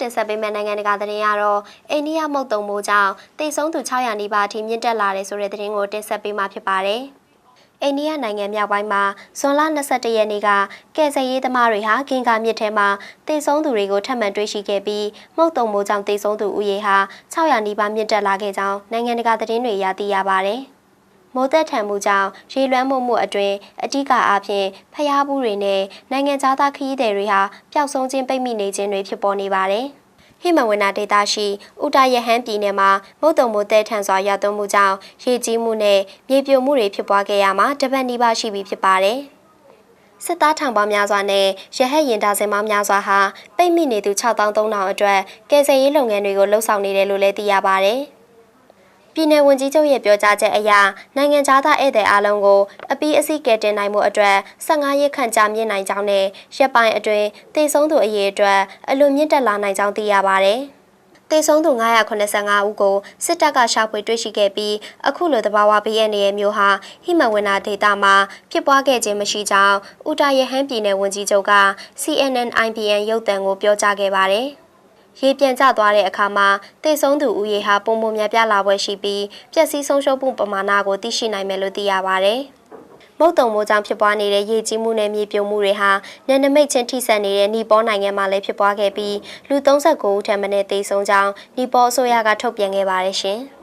တင်ဆက်ပေးမယ့်နိုင်ငံတကာသတင်းကတော့အိန္ဒိယမုတ်တုံမိုးကြောင့်တိတ်ဆုံးသူ600နီးပါးအထိမြင့်တက်လာတယ်ဆိုတဲ့သတင်းကိုတင်ဆက်ပေးမှာဖြစ်ပါတယ်။အိန္ဒိယနိုင်ငံမြောက်ပိုင်းမှာဇွန်လ22ရက်နေ့ကကယ်ဆယ်ရေးသမားတွေဟာဂင်္ဂါမြစ်ထဲမှာတိတ်ဆုံးသူတွေကိုထပ်မံတွေ့ရှိခဲ့ပြီးမုတ်တုံမိုးကြောင့်တိတ်ဆုံးသူဦးရေဟာ600နီးပါးမြင့်တက်လာခဲ့ကြောင်းနိုင်ငံတကာသတင်းတွေရသိရပါတယ်။ မိုးသက်ထန်မှုကြောင့်ရေလွှမ်းမှုမှုအတွင်အ धिक အားဖြင့်ဖျားဘူးတွေနဲ့နိုင်ငံသားသားခရီးသည်တွေဟာပျောက်ဆုံးခြင်းပိတ်မိနေခြင်းတွေဖြစ်ပေါ်နေပါတယ်။ဟိမဝန္တာဒေသရှိဥတရဟန်းပြည်နယ်မှာမုတ်တုံမိုးသက်ထန်စွာရွာသွန်းမှုကြောင့်ရေကြီးမှုနဲ့မြေပြိုမှုတွေဖြစ်ပွားခဲ့ရမှာတပတ်နီးပါးရှိပြီဖြစ်ပါတယ်။စစ်သားထောင်ပေါင်းများစွာနဲ့ရဟတ်ရင်ဒါစင်ပေါင်းများစွာဟာပိတ်မိနေသူ6300အတွက်ကယ်ဆယ်ရေးလုပ်ငန်းတွေကိုလှုပ်ဆောင်နေတယ်လို့လည်းသိရပါတယ်။ ပြည်내ဝန်ကြီးချုပ်ရဲ့ပြောကြားချက်အရနိုင်ငံသားသားဧည့်သည်အလုံးကိုအပီးအစီးကယ်တင်နိုင်မှုအတွက်15ရက်ခန့်ကြာမြင့်နိုင်ကြောင်းနဲ့ရက်ပိုင်းအတွင်းတည်ဆုံးသူအရေအတွက်အလွန်မြင့်တက်လာနိုင်ကြောင်းသိရပါတယ်။တည်ဆုံးသူ985ဦးကိုစစ်တပ်ကရှာဖွေတွေ့ရှိခဲ့ပြီးအခုလိုတဘာဝဘေးအန္တရာယ်မျိုးဟာဟိမဝန္တာဒေသမှာဖြစ်ပွားခဲ့ခြင်းမရှိကြောင်းဥတရဟန်းပြည်နယ်ဝန်ကြီးချုပ်က CNN IBN ရုပ်သံကိုပြောကြားခဲ့ပါတယ်။ ရေပြန်ကျသွားတဲ့အခါမှာတိတ်ဆုံးသူဦးရေဟာပုံပုံများပြားလာပွဲရှိပြီးပျက်စီးဆုံးရှုံးမှုပမာဏကိုသိရှိနိုင်မယ်လို့သိရပါဗျ။မုတ်တုံမိုးကြောင့်ဖြစ်ပွားနေတဲ့ရေကြီးမှုနဲ့မြေပြိုမှုတွေဟာနယ်နိမိတ်ချင်းထိစပ်နေတဲ့နီပေါနိုင်ငံမှာလည်းဖြစ်ပွားခဲ့ပြီးလူ39ဦးထပ်မံသေဆုံးကြောင်းနီပေါအစိုးရကထုတ်ပြန်ခဲ့ပါတယ်ရှင်။